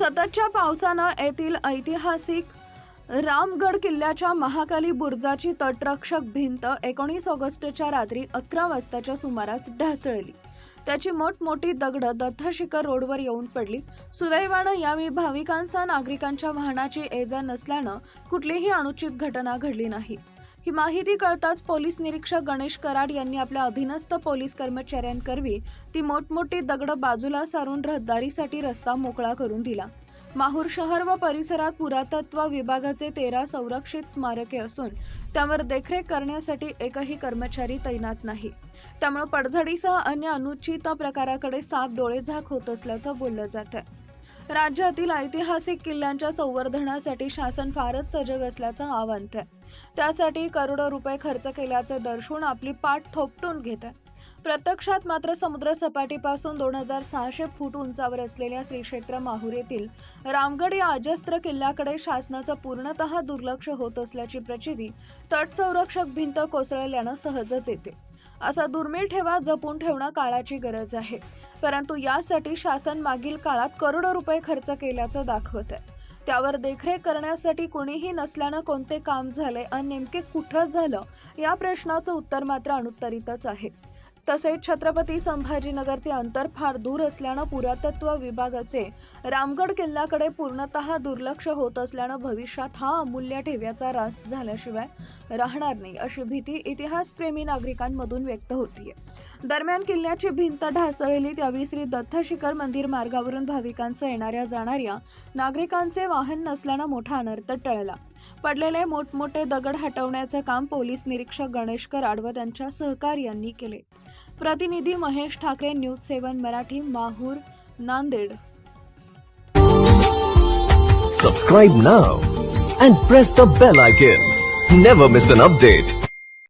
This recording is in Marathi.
सततच्या पावसानं येथील ऐतिहासिक रामगड किल्ल्याच्या महाकाली बुर्जाची तटरक्षक भिंत एकोणीस ऑगस्टच्या रात्री अकरा वाजताच्या सुमारास ढासळली. त्याची मोठमोठी दगडं दत्तशिखर रोडवर येऊन पडली. सुदैवानं यावेळी भाविकांसह नागरिकांच्या वाहनाची एजा नसल्यानं कुठलीही अनुचित घटना घडली नाही. ही माहिती कळताच पोलीस निरीक्षक गणेश कराड यांनी आपल्या अधीनस्थ पोलीस कर्मचाऱ्यांकरवी ती मोठमोठी दगडं बाजूला सारून रहदारीसाठी रस्ता मोकळा करून दिला. माहूर शहर व परिसरात पुरातत्व विभागाचे तेरा संरक्षित स्मारके असून त्यावर देखरेख करण्यासाठी एकही कर्मचारी तैनात नाही. त्यामुळे पडझडीसह अन्य अनुचित प्रकाराकडे साफ डोळेझाक होत असल्याचं बोललं जात आहे राज्यातील ऐतिहासिक किल्ल्यांच्या संवर्धनासाठी शासन फारच सजग असल्याचं आव्हान आहे. त्यासाठी करोडो रुपये खर्च केल्याचे दर्शवून आपली पाठ थोपटून घेत आहे. प्रत्यक्षात मात्र समुद्र सपाटीपासून दोन हजार सहाशे फूट उंचावर असलेल्या श्री क्षेत्र माहूर येथील रामगड या अजस्त्र किल्ल्याकडे शासनाचं पूर्णतः दुर्लक्ष होत असल्याची प्रचिती तटसंरक्षक भिंत कोसळल्यानं सहजच येते. असा दुर्मिळ ठेवा जपून ठेवणं काळाची गरज आहे. परंतु यासाठी शासन मागील काळात करोडो रुपये खर्च केल्याचं दाखवत आहे त्यावर देखरेख करण्यासाठी कुणीही नसल्यानं कोणते काम झाले आणि नेमके कुठं झालं या प्रश्नाचं उत्तर मात्र अनुत्तरितच आहे. तसेच छत्रपती संभाजीनगरचे अंतर फार दूर असल्यानं पुरातत्व विभागाचे रामगड किल्ल्याकडे पूर्णतः दुर्लक्ष होत असल्यानं भविष्यात हा अमूल्य ठेव्याचा रास झाल्याशिवाय राहणार नाही अशी भीती इतिहासप्रेमी नागरिकांमधून व्यक्त होतीये. दरम्यान किल्ल्याची भिंत ढासळली त्यावेळी श्री दत्तशिखर मंदिर मार्गावरून भाविकांसह येणाऱ्या जाणाऱ्या नागरिकांचे वाहन नसल्यानं मोठा अनर्थ टळला. पडलेले मोठमोठे दगड हटवण्याचे काम पोलीस निरीक्षक गणेश कराड व त्यांच्या सहकार्यांनी केले. प्रतिनिधी Mahesh Thackeray news seven Marathi Mahur Nanded. Subscribe now and press the bell icon never miss an update